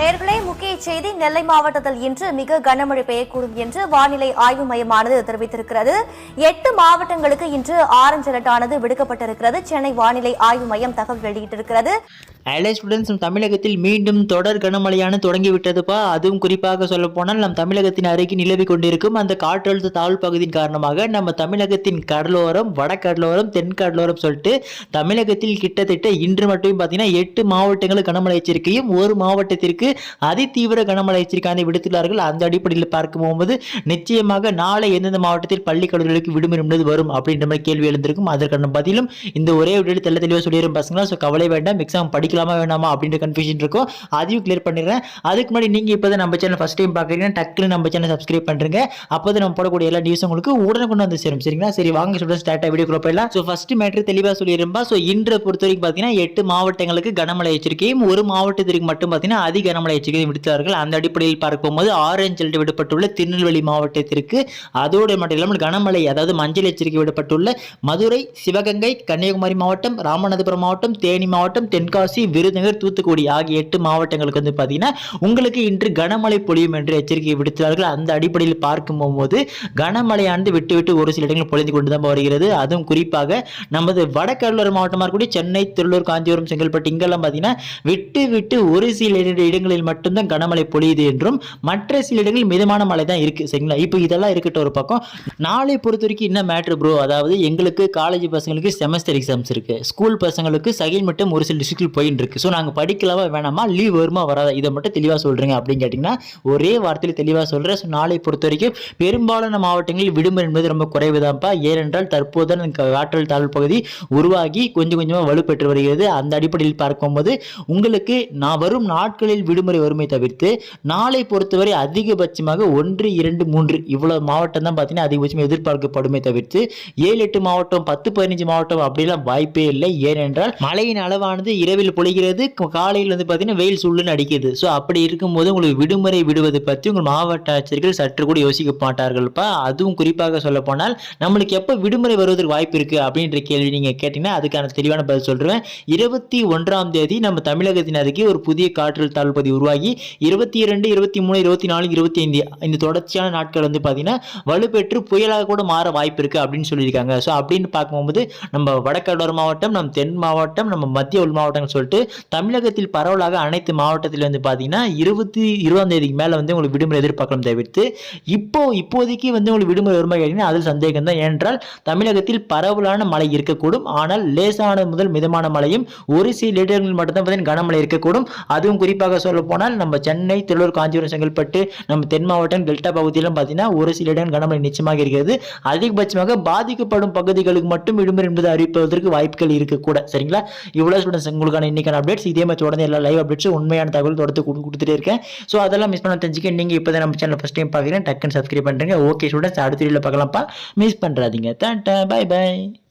நேர்களே முக்கிய செய்தி நெல்லை மாவட்டத்தில் இன்று மிக கனமழை பெய்யக்கூடும் என்று வானிலை ஆய்வு மையமானது தெரிவித்திருக்கிறது. எட்டு மாவட்டங்களுக்கு இன்று ஆரஞ்சு அலர்ட் ஆனது விடுக்கப்பட்டிருக்கிறது. சென்னை வானிலை ஆய்வு மையம் தகவல் வெளியிட்டிருக்கிறது. அலை ஸ்டூடெண்ட்ஸ் தமிழகத்தில் மீண்டும் தொடர் கனமழையான தொடங்கிவிட்டதுப்பா. அதுவும் குறிப்பாக சொல்ல போனால் நம் தமிழகத்தின் அருகே நிலவி கொண்டிருக்கும் அந்த காற்றழுத்த தாழ்வு பகுதியின் காரணமாக நம்ம தமிழகத்தின் கடலோரம் வடகடலோரம் தென்கடலோரம் சொல்லிட்டு தமிழகத்தில் கிட்டத்தட்ட இன்று மட்டும் பார்த்தீங்கன்னா எட்டு மாவட்டங்களுக்கு கனமழை எச்சரிக்கையும் ஒரு மாவட்டத்திற்கு அதிதீவிர கனமழை எச்சரிக்கை விடுத்துள்ளார்கள். அந்த அடிப்படையில் பார்க்கும் போகும்போது நிச்சயமாக நாளை எந்தெந்த மாவட்டத்தில் பள்ளி கல்லூரிகளுக்கு விடுமுறை என்பது வரும் அப்படின்ற மாதிரி கேள்வி எழுந்திருக்கும். அதற்கான பதிலும் இந்த ஒரே வீடியோ தெல்ல தெளிவாக சொல்லிடும் பசங்களா ஸோ கவலை வேண்டாம். எக்ஸாம் படிக்கலாமா வேணாமா அப்படின்ற கன்ஃபியூஷன் இருக்கும். அதையும் கிளியர் பண்ணிடுறேன். அதுக்கு முன்னாடி நீங்கள் இப்போ தான் நம்ம சேனல் ஃபஸ்ட் டைம் பார்க்குறீங்கன்னா டக்குன்னு நம்ம சேனல் சப்ஸ்கிரைப் பண்ணுறங்க அப்போ தான் நம்ம போடக்கூடிய எல்லா நியூஸும் உங்களுக்கு உடனுக்குடன் வந்து சேரும். சரிங்களா? சரி வாங்க சொல்ல ஸ்டார்ட்டாக வீடியோக்குள்ள போயிடலாம். ஸோ ஃபஸ்ட் மேட்ரு தெளிவாக சொல்லியிருப்பா ஸோ இன்றை பொறுத்த வரைக்கும் பார்த்தீங்கன்னா எட்டு மாவட்டங்களுக்கு கனமழை எச்சரிக்கையும் ஒரு மாவட்டத்திற்கு மட்டும் பார்த்தீங்கன்னா அதிக கனமழை எச்சரிக்கை விடுத்தார்கள். அந்த அடிப்படையில் பார்க்கும்போது ஆரஞ்சு அலர்ட் விடப்பட்டுள்ள திருநெல்வேலி மாவட்டத்திற்கு அதோடு மட்டும் இல்லாமல் கனமழை அதாவது மஞ்சள் எச்சரிக்கை விடப்பட்டுள்ள மதுரை சிவகங்கை கன்னியாகுமரி மாவட்டம் ராமநாதபுரம் மாவட்டம் தேனி மாவட்டம் தென்காசி விருதுநகர் தூத்துக்குடி ஆகிய எட்டு மாவட்டங்களுக்கு வந்து பார்த்தீங்கன்னா உங்களுக்கு இன்று கனமழை பொழியும் என்று எச்சரிக்கை விடுத்தார்கள். அந்த அடிப்படையில் பார்க்கும் போது கனமழையானது விட்டு விட்டு ஒரு சில இடங்களில் பொழிந்து கொண்டு தான் வருகிறது. அதுவும் குறிப்பாக நமது வடகடலோர மாவட்டமாக இருக்கக்கூடிய சென்னை திருவள்ளூர் காஞ்சிபுரம் செங்கல்பட்டு இங்கெல்லாம் பார்த்தீங்கன்னா விட்டு விட்டு ஒரு சில இட- இடங்களில் மட்டும்தான் கனமழை பொழியுது என்றும் மற்ற சில இடங்களில் மிதமான மழை தான் இருக்கு. சரிங்களா? இப்போ இதெல்லாம் இருக்கட்டும் ஒரு பக்கம். நாளை பொறுத்த வரைக்கும் என்ன மேட்ரு ப்ரோ அதாவது எங்களுக்கு காலேஜ் பசங்களுக்கு செமஸ்டர் எக்ஸாம்ஸ் இருக்கு. ஸ்கூல் பசங்களுக்கு செகண்ட் மட்டும் ஒரு சில டிஸ்ட்ரிக்ட் போயின்னு இருக்கு. ஸோ நாங்கள் படிக்கலாமா வேணாமா? லீவ் வருமா வராதா? இதை மட்டும் தெளிவாக சொல்றீங்க அப்படின்னு கேட்டிங்கன்னா ஒரே வார்த்தையில் தெளிவாக சொல்கிறேன் ஸோ நாளை பொறுத்த வரைக்கும் பெரும்பாலான மாவட்டங்களில் விடுமுறை என்பது ரொம்ப குறைவுதான்ப்பா. ஏனென்றால் தற்போது காற்றல் தாழ்வு பகுதி உருவாகி கொஞ்சம் கொஞ்சமாக வலுப்பெற்று வருகிறது. அந்த அடிப்படையில் பார்க்கும்போது உங்களுக்கு நான் வரும் நாட்களில் விடுமுறை வருமே தவிர்த்து நாளை பொறுத்தவரை அதிகபட்சமாக ஒன்று இரண்டு மூன்று இவ்வளவு மாவட்டம் தான் பார்த்தீங்கன்னா அதிகபட்சம் எதிர்பார்க்கப்படுமே தவிர்த்து ஏழு எட்டு மாவட்டம் பத்து பதினஞ்சு மாவட்டம் அப்படிலாம் வாய்ப்பே இல்லை. ஏனென்றால் மழையின் அளவானது இரவில் பொழிகிறது. காலையில் வந்து பார்த்தீங்கன்னா வெயில் சுள்ளுன்னு அடிக்குது. ஸோ அப்படி இருக்கும்போது உங்களுக்கு விடுமுறை விடுவது பற்றி உங்கள் மாவட்ட ஆட்சியர்கள் சற்று கூட யோசிக்க மாட்டார்கள்ப்பா. அதுவும் குறிப்பாக சொல்ல போனால் நம்மளுக்கு எப்போ விடுமுறை வருவதற்கு வாய்ப்பு இருக்குது அப்படின்ற கேள்வி நீங்கள் கேட்டீங்கன்னா அதுக்கான தெளிவான பதில் சொல்கிறேன் இருபத்தி ஒன்றாம் தேதி நம்ம தமிழகத்தின் ஒரு புதிய காற்றல் தாழ்வு பகுதி உருவாகி இருபத்தி இரண்டு இருபத்தி மூணு இருபத்தி நாலு இருபத்தி ஐந்து இந்த தொடர்ச்சியான நாட்கள் வந்து பார்த்தீங்கன்னா வலுப்பெற்று புயலாக கூட மாற வாய்ப்பு இருக்கு அப்படின்னு சொல்லியிருக்காங்க. ஸோ அப்படின்னு பார்க்கும்போது நம்ம வடகடலோர மாவட்டம் நம் தென் மாவட்டம் நம்ம மத்திய உள் மாவட்டங்கள் சொல்லிட்டு தமிழகத்தில் பரவலாக அனைத்து மாவட்டத்தில் வந்து பார்த்தீங்கன்னா இருபத்தி இருபதாம் தேதிக்கு மேலே வந்து உங்களுக்கு விடுமுறை எதிர்பார்க்கலாம் தவிர்த்து இப்போ இப்போதைக்கு வந்து உங்களுக்கு விடுமுறை வருமா கேட்டீங்கன்னா அதில் சந்தேகம் தான் ஏனென்றால் தமிழகத்தில் பரவலான மழை இருக்கக்கூடும். ஆனால் லேசான முதல் மிதமான மழையும் ஒரு சில இடங்களில் மட்டும்தான் பார்த்தீங்கன்னா கனமழை இருக்கக்கூடும். அதுவும் குறிப்பாக சொல்ல போனால் நம்ம சென்னை திருவள்ளூர் காஞ்சிபுரம் செங்கல்பட்டு நம்ம தென் மாவட்டம் டெல்டா பகுதியிலும் பார்த்தீங்கன்னா ஒரு சில இடங்கள் கனமழை நிச்சயமாக இருக்கிறது. அதிகபட்சமாக பாதிக்கப்படும் பகுதிகளுக்கு மட்டும் விடுமுறை என்பது அறிவிப்பதற்கு வாய்ப்புகள் இருக்கக்கூட சரிங்களா? இவ்வளோ ஸ்டூடெண்ட்ஸ் உங்களுக்கான இன்னைக்கான அப்டேட்ஸ் இதே மாதிரி தொடர்ந்து எல்லா லைவ் அப்டேட்ஸ் உண்மையான தகவல் தொடர்ந்து கொடுத்துட்டே இருக்கேன். ஸோ அதெல்லாம் மிஸ் பண்ண தெரிஞ்சுக்க நீங்கள் இப்போ தான் நம்ம சேனல் ஃபஸ்ட் டைம் பார்க்குறேன் டக்குன்னு சப்ஸ்கிரைப் பண்ணுறீங்க ஓகே ஸ்டூடெண்ட்ஸ் அடுத்த வீடியோவில் பார்க்கலாம்ப்பா. மிஸ் பண்ணுறாதீங்க டாட்டா பை பை